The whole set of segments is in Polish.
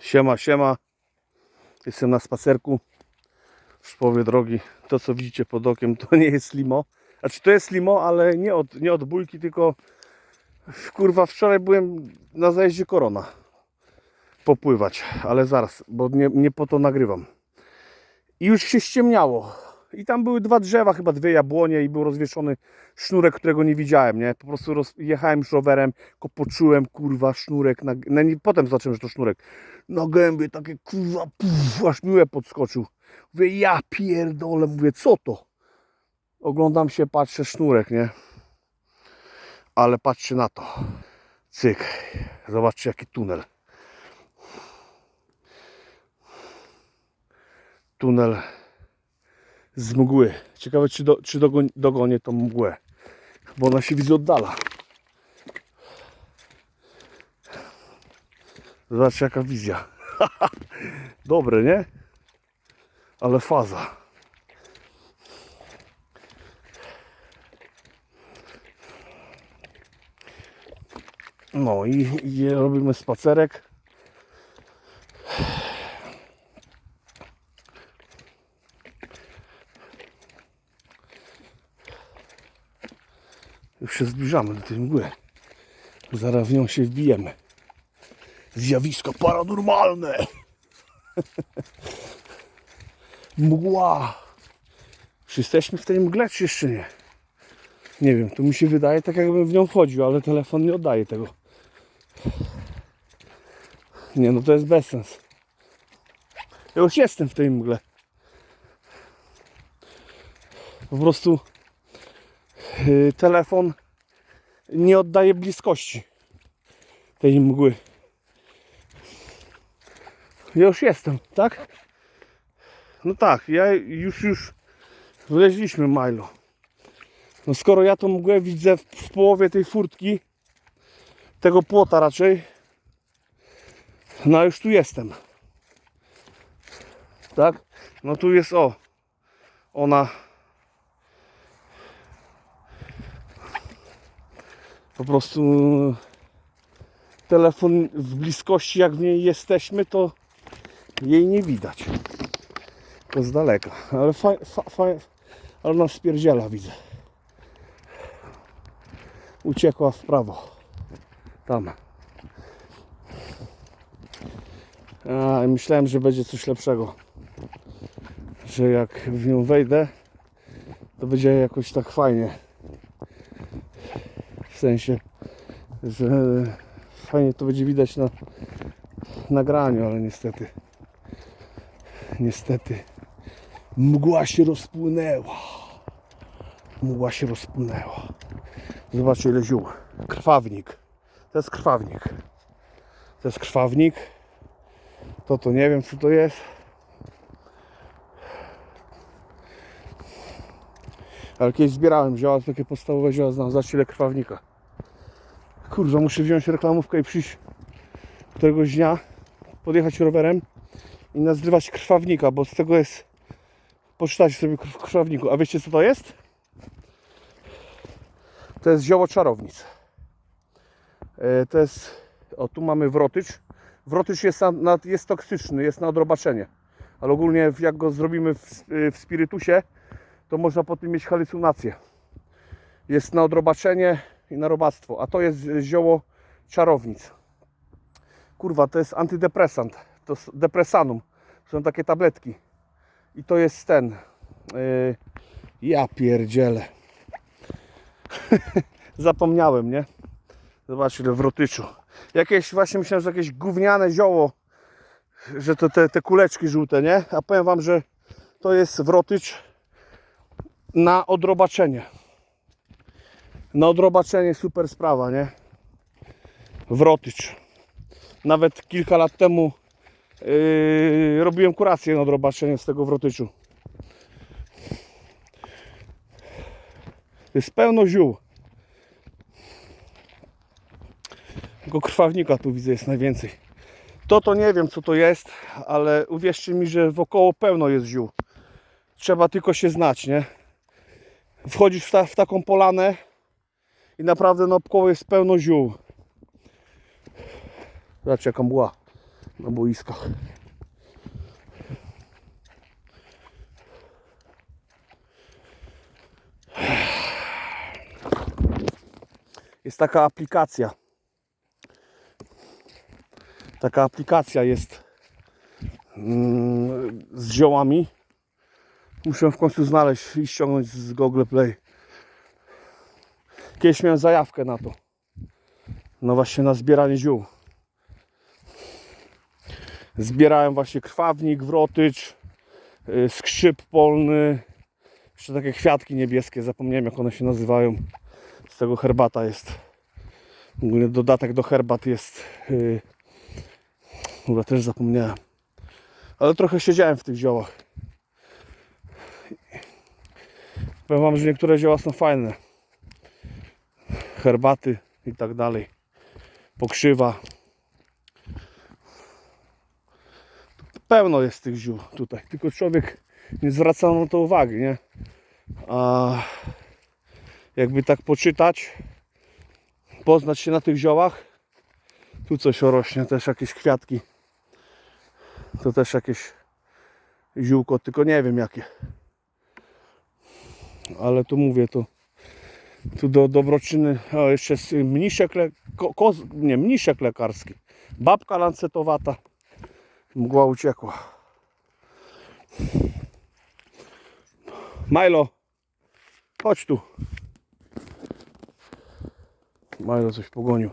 Siema, siema. Jestem na spacerku w połowie drogi. To co widzicie pod okiem to nie jest limo. Znaczy to jest limo, ale nie od, nie od bójki, tylko kurwa wczoraj byłem na zajeździe Korona popływać, ale zaraz, bo nie, nie po to nagrywam. I już się ściemniało. I tam były dwa drzewa, chyba dwie jabłonie i był rozwieszony sznurek, którego nie widziałem, nie? Po prostu roz, jechałem już rowerem, tylko poczułem, kurwa, sznurek, na, nie, potem zobaczyłem, że to sznurek. Na gębie takie, kurwa, puf, aż mi łeb podskoczył. Mówię, ja pierdolę, mówię, co to? Oglądam się, patrzę, sznurek, nie? Ale patrzcie na to. Cyk. Zobaczcie, jaki tunel. Tunel z mgły. Ciekawe, czy, do, czy dogoń, dogonię tą mgłę. Bo ona się widzę oddala. Zobaczcie, jaka wizja. Dobre, nie? Ale faza. No i, i robimy spacerek. Się zbliżamy do tej mgły. Zaraz w nią się wbijemy. Zjawisko paranormalne. Mgła. Czy jesteśmy w tej mgle, czy jeszcze nie? Nie wiem, to mi się wydaje tak jakbym w nią wchodził, ale telefon nie oddaje tego. Nie no, to jest bezsens. Ja już jestem w tej mgle. Po prostu yy, telefon nie oddaje bliskości tej mgły. Już jestem, tak? No tak, ja już, już wleźliśmy Milo. No skoro ja tą mgłę widzę w połowie tej furtki, tego płota raczej, no już tu jestem. Tak? No tu jest o, ona po prostu telefon w bliskości, jak w niej jesteśmy, to jej nie widać. To z daleka. Ale fa, ale ona spierdziela widzę. Uciekła w prawo. Tam. A, myślałem, że będzie coś lepszego. Że jak w nią wejdę, to będzie jakoś tak fajnie. W sensie, że fajnie to będzie widać na nagraniu, ale niestety niestety mgła się rozpłynęła. Mgła się rozpłynęła. Zobaczcie ile ziół. Krwawnik. To jest krwawnik. To jest krwawnik. To to nie wiem co to jest. Ale kiedyś zbierałem zioła, takie podstawowe zioła znam. Zobaczcie ile krwawnika. Kurwa, muszę wziąć reklamówkę i przyjść któregoś dnia, podjechać rowerem i nazrywać krwawnika, bo z tego jest poczytać sobie w krwawniku. A wiecie co to jest? To jest zioło czarownic. E, To jest, o tu mamy wrotycz. Wrotycz jest, na, jest toksyczny, jest na odrobaczenie. Ale ogólnie jak go zrobimy w, w spirytusie, to można po tym mieć halucynacje. Jest na odrobaczenie i na robactwo. A to jest zioło czarownic. Kurwa, to jest antydepresant. To jest depresanum. Są takie tabletki. I to jest ten. Yy, ja pierdzielę. Zapomniałem, nie? Zobaczcie ile w rotyczu. Jakieś właśnie myślałem, że jakieś gówniane zioło. Że to te, te kuleczki żółte, nie? A powiem wam, że to jest wrotycz na odrobaczenie. Na odrobaczenie super sprawa, nie? Wrotycz. Nawet kilka lat temu yy, robiłem kurację na odrobaczenie z tego wrotyczu. Jest pełno ziół. Tylko krwawnika tu widzę jest najwięcej. To to nie wiem co to jest, ale uwierzcie mi, że wokoło pełno jest ziół. Trzeba tylko się znać, nie? Wchodzisz w, ta, w taką polanę i naprawdę naokoło jest pełno ziół. Zobaczcie jaka mgła. na boiskach. Jest taka aplikacja. Taka aplikacja jest mm, z ziołami. Muszę w końcu znaleźć i ściągnąć z Google Play. Kiedyś miałem zajawkę na to. No właśnie na zbieranie ziół. Zbierałem właśnie krwawnik, wrotycz, y, skrzyp polny, jeszcze takie kwiatki niebieskie, zapomniałem jak one się nazywają. Z tego herbata jest. Ogólnie dodatek do herbat jest. Chyba też zapomniałem. Ale trochę siedziałem w tych ziołach. Powiem wam, że niektóre zioła są fajne. Herbaty i tak dalej. Pokrzywa. Pełno jest tych ziół tutaj. Tylko człowiek nie zwraca na to uwagi, nie? A jakby tak poczytać, poznać się na tych ziołach. Tu coś rośnie, też jakieś kwiatki. To też jakieś ziółko, tylko nie wiem jakie. Ale tu mówię, to tu do dobroczyny, o jeszcze jest mniszek, le, ko, koz, nie, mniszek lekarski. Babka lancetowata. Mgła uciekła. Milo, chodź tu. Milo coś pogonił.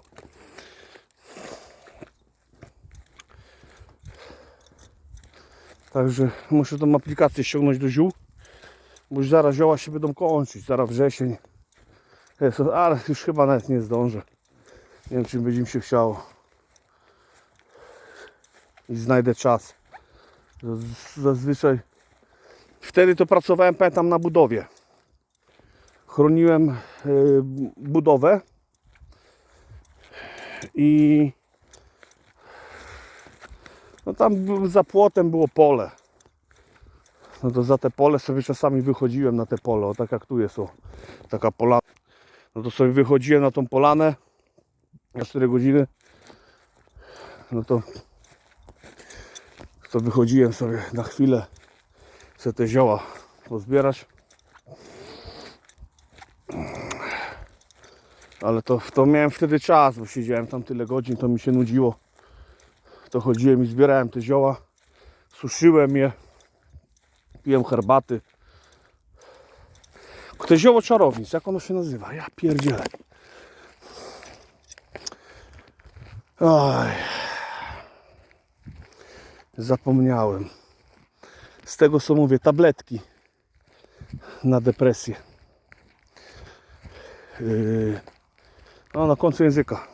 Także muszę tą aplikację ściągnąć do ziół. Bo już zaraz zioła się będą kończyć. Zaraz wrzesień. Ale już chyba nawet nie zdążę. Nie wiem, czy będzie mi się chciało. I znajdę czas. Zaz- Zazwyczaj wtedy to pracowałem, pamiętam, na budowie. Chroniłem y, budowę i no tam za płotem było pole. No to za te pole sobie czasami wychodziłem na te pole, o tak jak tu jest, o, taka polana. No to sobie wychodziłem na tą polanę na 4 godziny. No to to wychodziłem sobie na chwilę sobie te zioła pozbierać. Ale to, to miałem wtedy czas, bo siedziałem tam tyle godzin, to mi się nudziło. To chodziłem i zbierałem te zioła, suszyłem je, piłem herbaty. To zioło czarownic, jak ono się nazywa? Ja pierdzielę. Oj. Zapomniałem. Z tego co mówię, tabletki na depresję. Yy, no, na końcu języka.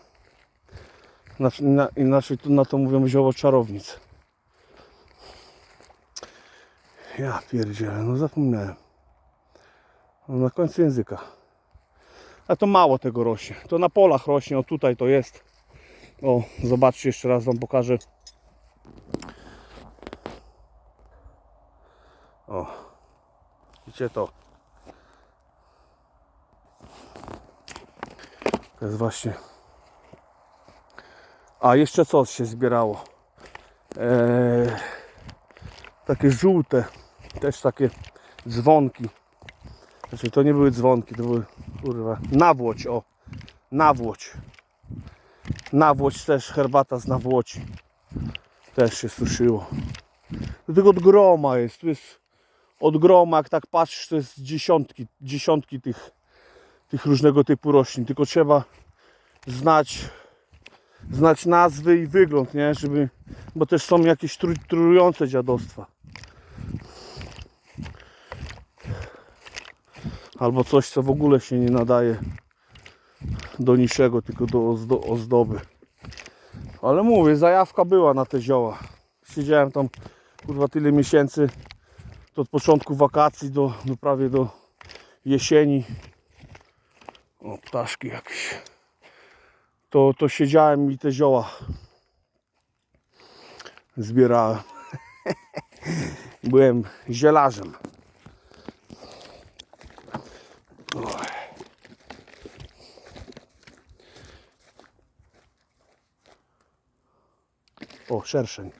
Znaczy, na, inaczej tu na to mówią zioło czarownic. Ja pierdzielę, no zapomniałem. Na końcu języka. A to mało tego rośnie. To na polach rośnie, o tutaj to jest. O, zobaczcie, jeszcze raz Wam pokażę. O, widzicie to. To jest właśnie. A jeszcze co się zbierało? Eee, takie żółte, też takie dzwonki. Znaczy to nie były dzwonki, to były kurwa nawłoć, o. Nawłoć. Nawłoć też, herbata z nawłoci. Też się suszyło. To tylko od groma jest. Tu jest od groma, jak tak patrzysz, to jest dziesiątki, dziesiątki tych, tych różnego typu roślin. Tylko trzeba znać, znać nazwy i wygląd, nie? Żeby, bo też są jakieś tru, trujące dziadostwa. Albo coś, co w ogóle się nie nadaje do niczego, tylko do ozdo ozdoby. Ale mówię, zajawka była na te zioła. Siedziałem tam kurwa tyle miesięcy od początku wakacji do, do prawie do jesieni. O, ptaszki jakieś. To, to siedziałem i te zioła zbierałem. Byłem zielarzem. O, szerszeń.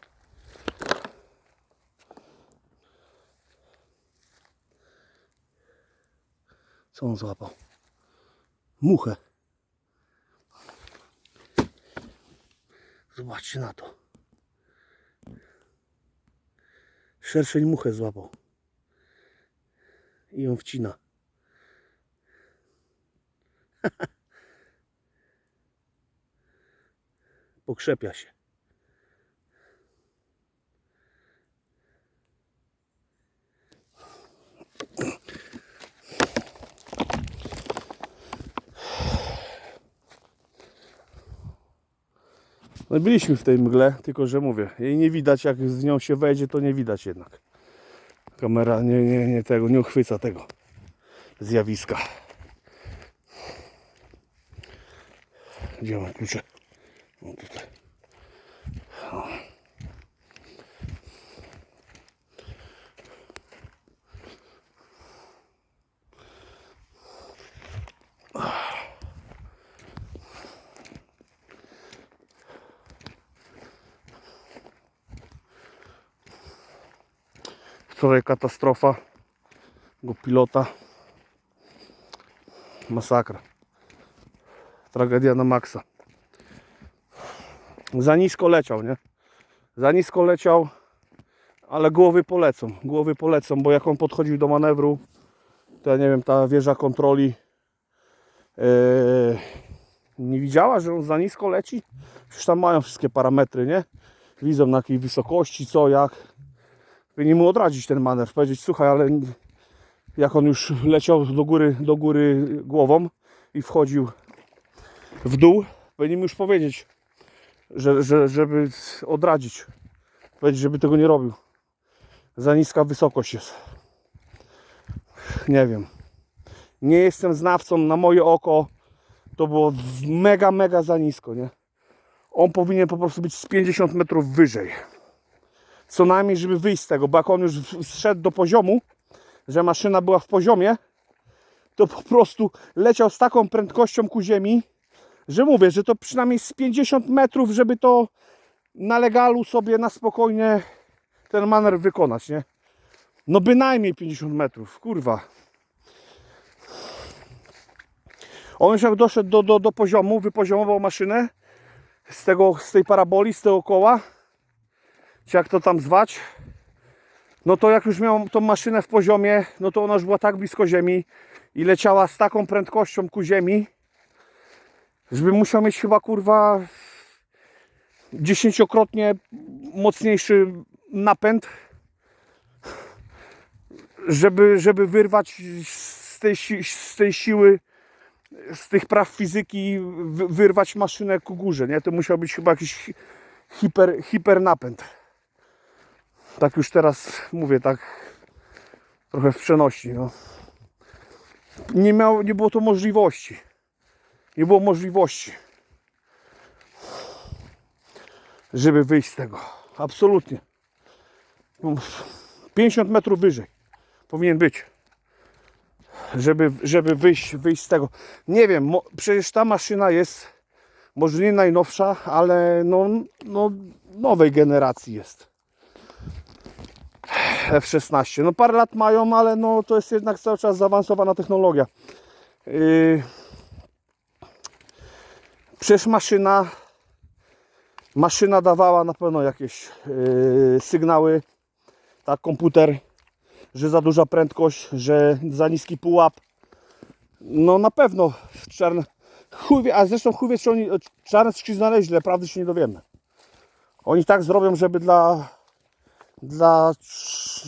Co on złapał? Muchę. Zobaczcie na to. Szerszeń muchę złapał. I ją wcina. Pokrzepia się. No byliśmy w tej mgle, tylko że mówię, jej nie widać, jak z nią się wejdzie, to nie widać jednak. Kamera nie, nie, nie tego, nie uchwyca tego zjawiska. Gdzie mam klucze? O, tutaj. Wczoraj katastrofa go pilota. Masakra. Tragedia na maksa. Za nisko leciał, nie? Za nisko leciał, ale głowy polecą. Głowy polecą, bo jak on podchodził do manewru, to ja nie wiem, ta wieża kontroli yy, nie widziała, że on za nisko leci. Przecież tam mają wszystkie parametry, nie? Widzą na jakiej wysokości, co, jak. Powinien mu odradzić ten manewr, powiedzieć, słuchaj, ale jak on już leciał do góry, do góry głową i wchodził w dół, powinien mu już powiedzieć, że, że, żeby odradzić. Powiedzieć, żeby tego nie robił. Za niska wysokość jest. Nie wiem. Nie jestem znawcą, na moje oko to było mega, mega za nisko, nie? On powinien po prostu być z 50 metrów wyżej co najmniej, żeby wyjść z tego, bo jak on już zszedł do poziomu, że maszyna była w poziomie, to po prostu leciał z taką prędkością ku ziemi, że mówię, że to przynajmniej z 50 metrów, żeby to na legalu sobie na spokojnie ten manewr wykonać, nie? No bynajmniej 50 metrów, kurwa. On już jak doszedł do, do, do poziomu, wypoziomował maszynę z, tego, z tej paraboli, z tego koła, czy jak to tam zwać, no to jak już miał tą maszynę w poziomie, no to ona już była tak blisko ziemi i leciała z taką prędkością ku ziemi, żeby musiał mieć chyba kurwa dziesięciokrotnie mocniejszy napęd, żeby, żeby wyrwać z tej, z tej siły, z tych praw fizyki, wy- wyrwać maszynę ku górze, nie? To musiał być chyba jakiś hi- hiper, hiper napęd. Tak już teraz mówię, tak trochę w przenośni. No. Nie, miał, nie było to możliwości. Nie było możliwości, żeby wyjść z tego. Absolutnie. No, 50 metrów wyżej powinien być. Żeby, żeby wyjść, wyjść z tego. Nie wiem, mo, przecież ta maszyna jest może nie najnowsza, ale no, no nowej generacji jest. F-16. No parę lat mają, ale no to jest jednak cały czas zaawansowana technologia. Yy... Przecież maszyna maszyna dawała na pewno jakieś yy, sygnały, tak komputer, że za duża prędkość, że za niski pułap. No na pewno czarne, chuj a zresztą chuj wie, czy oni czarne znaleźli, ale prawdy się nie dowiemy. Oni tak zrobią, żeby dla dla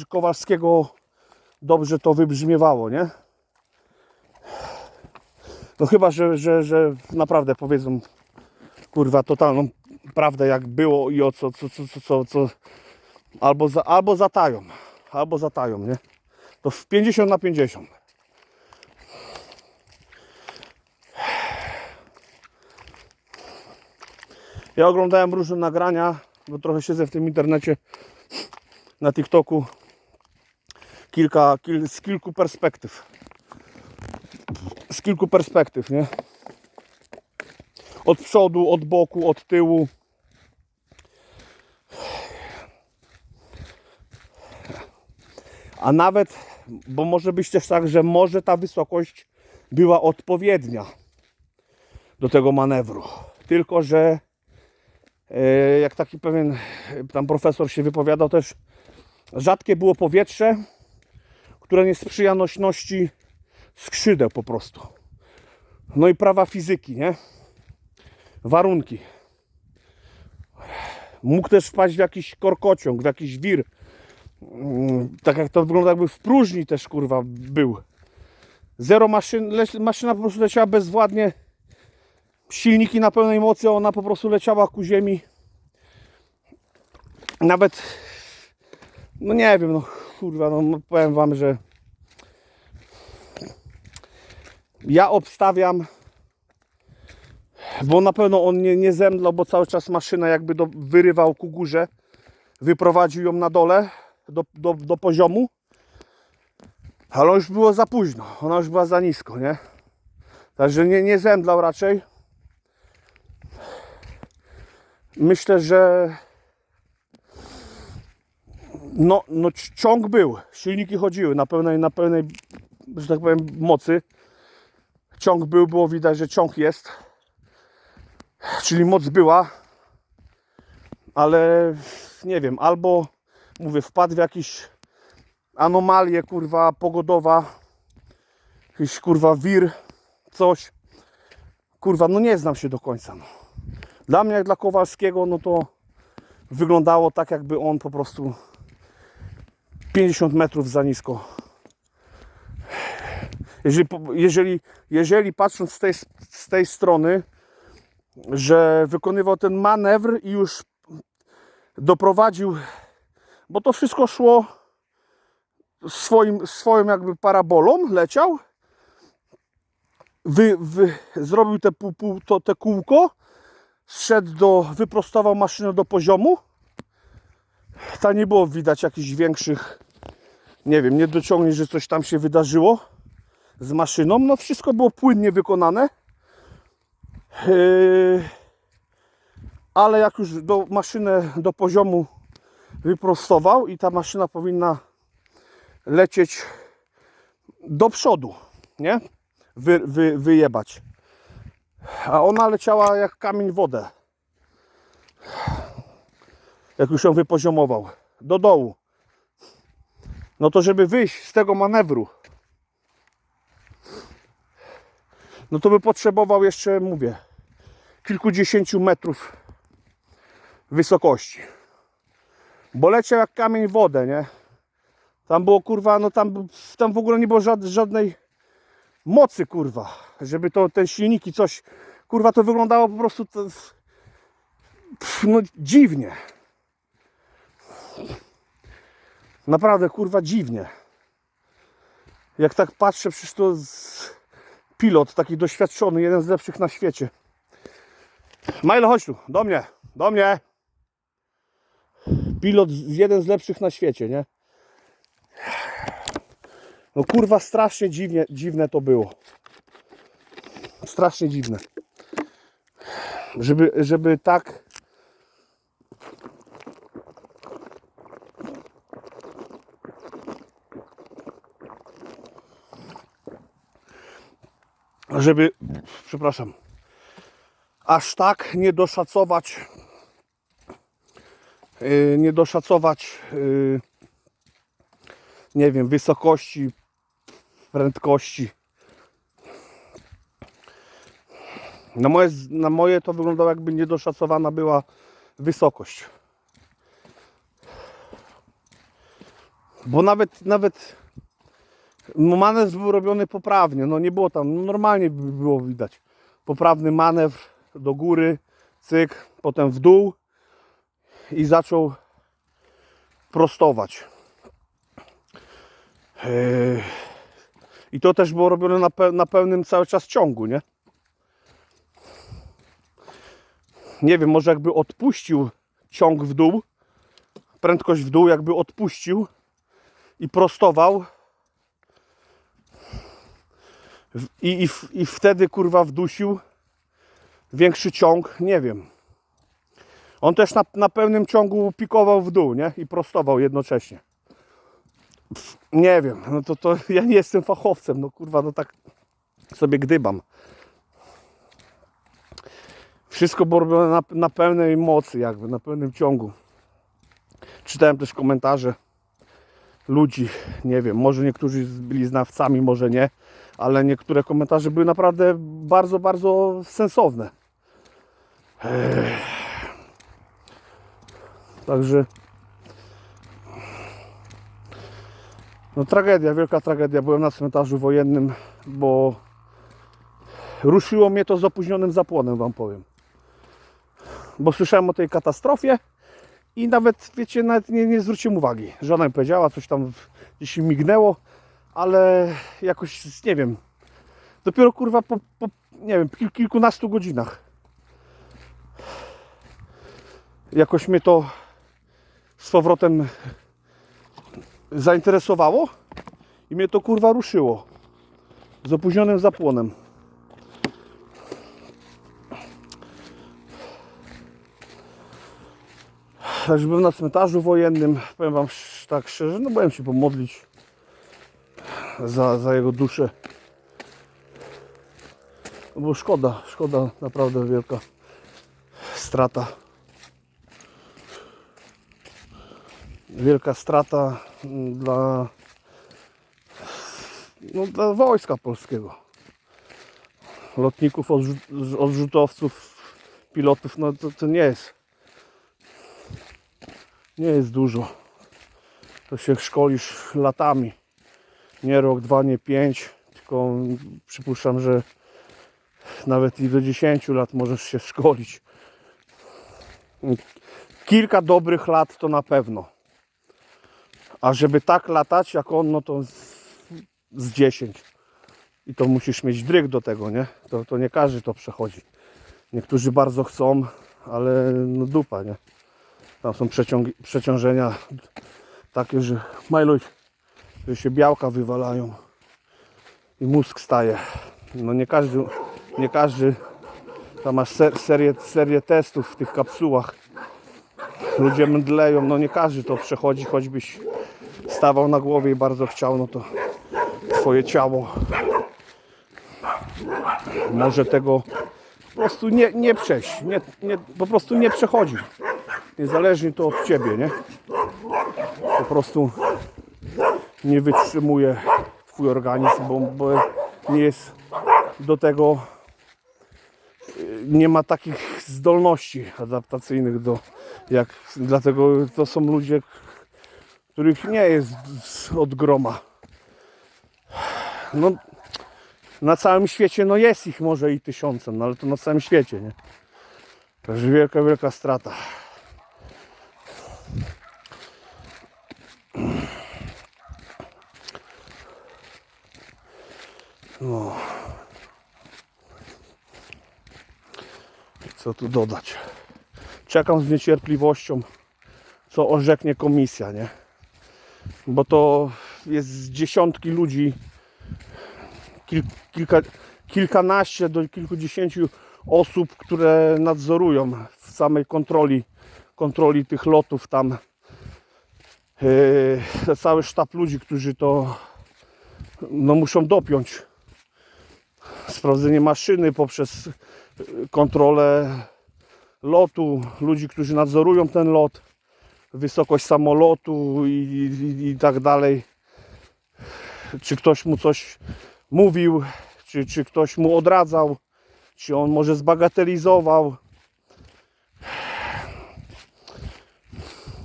Kowalskiego dobrze to wybrzmiewało, nie? No chyba, że, że, że naprawdę powiedzą kurwa totalną prawdę jak było i o co, co, co, co, co, albo, za, albo zatają, albo zatają, nie? To w 50 na 50. Ja oglądałem różne nagrania, bo trochę siedzę w tym internecie na TikToku kilka, kil, z kilku perspektyw. Z kilku perspektyw, nie? Od przodu, od boku, od tyłu. A nawet, bo może być też tak, że może ta wysokość była odpowiednia do tego manewru. Tylko, że e, jak taki pewien tam profesor się wypowiadał też, rzadkie było powietrze, które nie sprzyja nośności skrzydeł po prostu. No i prawa fizyki, nie? Warunki. Mógł też wpaść w jakiś korkociąg, w jakiś wir. Mm, Tak jak to wygląda, jakby w próżni też kurwa był. Zero maszyn, maszyna po prostu leciała bezwładnie. Silniki na pełnej mocy, ona po prostu leciała ku ziemi. Nawet, no nie wiem, no kurwa, no powiem wam, że ja obstawiam, bo na pewno on nie, nie zemdlał, bo cały czas maszyna jakby do, wyrywał ku górze, wyprowadził ją na dole do, do, do poziomu, ale już było za późno, ona już była za nisko, nie? Także nie, nie zemdlał raczej. Myślę, że no, no ciąg był, silniki chodziły na pełnej, na pełnej, że tak powiem, mocy. Ciąg był, było widać, że ciąg jest. Czyli moc była, ale nie wiem, albo mówię, wpadł w jakieś anomalie, kurwa, pogodowa, jakiś kurwa wir, coś. Kurwa, no nie znam się do końca. No. Dla mnie, jak dla Kowalskiego, no to wyglądało tak, jakby on po prostu 50 metrów za nisko. Jeżeli, jeżeli, jeżeli patrząc z tej, z tej strony, że wykonywał ten manewr i już doprowadził, bo to wszystko szło swoim, swoją jakby parabolą, leciał, wy, wy, zrobił te, pół, pół, to, te kółko, zszedł do, wyprostował maszynę do poziomu, ta nie było widać jakichś większych, nie wiem, nie dociągnięć, że coś tam się wydarzyło z maszyną. No wszystko było płynnie wykonane. Yy, ale jak już do maszynę do poziomu wyprostował i ta maszyna powinna lecieć do przodu, nie? Wy, wy, wyjebać. A ona leciała jak kamień wodę. Jak już ją wypoziomował. Do dołu. No to żeby wyjść z tego manewru, no to by potrzebował jeszcze, mówię, kilkudziesięciu metrów wysokości. Bo leciał jak kamień w wodę, nie? Tam było kurwa, no tam, tam w ogóle nie było żad, żadnej mocy, kurwa, żeby to ten silniki coś, kurwa, to wyglądało po prostu to, no dziwnie. Naprawdę, kurwa, dziwnie. Jak tak patrzę, przecież to pilot, taki doświadczony, jeden z lepszych na świecie. Milo, chodź tu, do mnie, do mnie. Pilot, jeden z lepszych na świecie, nie? No kurwa, strasznie dziwnie, dziwne to było. Strasznie dziwne. Żeby, żeby tak żeby, przepraszam, aż tak nie doszacować, yy, nie doszacować, yy, nie wiem, wysokości, prędkości. Na moje, na moje to wyglądało jakby niedoszacowana była wysokość. Bo nawet, nawet manewr był robiony poprawnie, no nie było tam, no normalnie by było widać. Poprawny manewr do góry, cyk, potem w dół i zaczął prostować. Yy, I to też było robione na, na pełnym cały czas ciągu, nie? Nie wiem, może jakby odpuścił ciąg w dół, prędkość w dół, jakby odpuścił i prostował, I, i, I wtedy kurwa wdusił większy ciąg, nie wiem. On też na, na pełnym ciągu pikował w dół, nie? I prostował jednocześnie. Nie wiem, no to, to ja nie jestem fachowcem, no kurwa, no tak sobie gdybam. Wszystko było robione na, na pełnej mocy, jakby, na pełnym ciągu. Czytałem też komentarze ludzi, nie wiem, może niektórzy byli znawcami, może nie, ale niektóre komentarze były naprawdę bardzo, bardzo sensowne. Także no tragedia, wielka tragedia. Byłem na cmentarzu wojennym, bo ruszyło mnie to z opóźnionym zapłonem, wam powiem. Bo słyszałem o tej katastrofie i nawet, wiecie, nawet nie, nie zwróciłem uwagi. Żona mi powiedziała, coś tam gdzieś mi mignęło, ale jakoś, nie wiem, dopiero kurwa po, po nie wiem, kil, kilkunastu godzinach. Jakoś mnie to z powrotem zainteresowało i mnie to kurwa ruszyło z opóźnionym zapłonem. Także byłem na cmentarzu wojennym, powiem wam tak szczerze, no byłem się pomodlić za, za jego duszę. No bo szkoda, szkoda naprawdę wielka strata. Wielka strata mm, dla, no, dla wojska polskiego. Lotników, odrzut- odrzutowców, pilotów, no to, to nie jest nie jest dużo. To się szkolisz latami. Nie rok, dwa, nie pięć, tylko przypuszczam, że nawet i do 10 lat możesz się szkolić. Kilka dobrych lat to na pewno. A żeby tak latać jak on, no to z, z 10. I to musisz mieć dryg do tego, nie? To, to nie każdy to przechodzi. Niektórzy bardzo chcą, ale no dupa, nie? Tam są przeciążenia takie, że majluj, że się białka wywalają i mózg staje. No nie każdy, nie każdy tam masz ser, serię, serię testów w tych kapsułach. Ludzie mdleją, no nie każdy to przechodzi, choćbyś stawał na głowie i bardzo chciał, no to twoje ciało może tego po prostu nie, nie przejść, nie, nie, po prostu nie przechodzi niezależnie to od ciebie, nie? Po prostu nie wytrzymuje twój organizm, bo, bo nie jest do tego y, nie ma takich zdolności adaptacyjnych do jak dlatego to są ludzie których nie jest od groma no na całym świecie no jest ich może i tysiące no ale to na całym świecie nie Także wielka, wielka strata. No. Co tu dodać? Czekam z niecierpliwością, co orzeknie komisja, nie? Bo to jest z dziesiątki ludzi, kil, kilka, kilkanaście do kilkudziesięciu osób, które nadzorują w samej kontroli, kontroli tych lotów tam. Yy, cały sztab ludzi, którzy to no, muszą dopiąć. Sprawdzenie maszyny poprzez kontrolę lotu, ludzi, którzy nadzorują ten lot, wysokość samolotu i, i, i tak dalej. Czy ktoś mu coś mówił, czy, czy ktoś mu odradzał, czy on może zbagatelizował.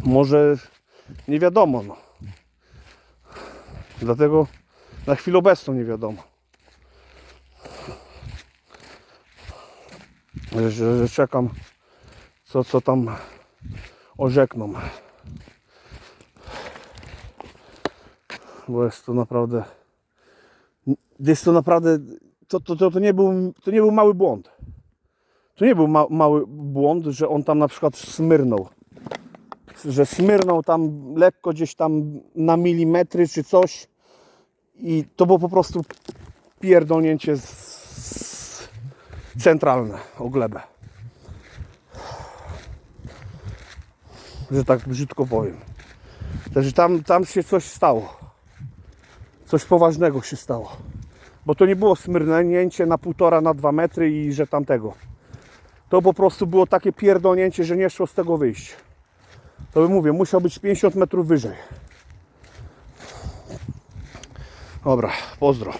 Może nie wiadomo. No. Dlatego na chwilę obecną nie wiadomo. Że, że, czekam, co, co tam orzekną. Bo jest to naprawdę. Jest to naprawdę. To, to, to, to, nie, był, to nie był mały błąd. To nie był ma, mały błąd, że on tam na przykład smyrnął. Że smyrnął tam lekko gdzieś tam na milimetry czy coś. I to było po prostu pierdolnięcie z centralne o glebę. Że tak brzydko powiem. Także tam, tam się coś stało. coś poważnego się stało. Bo to nie było smyrnięcie na półtora, na dwa metry i że tamtego. To po prostu było takie pierdolnięcie, że nie szło z tego wyjść. To bym mówię, musiał być 50 metrów wyżej. Dobra, pozdro.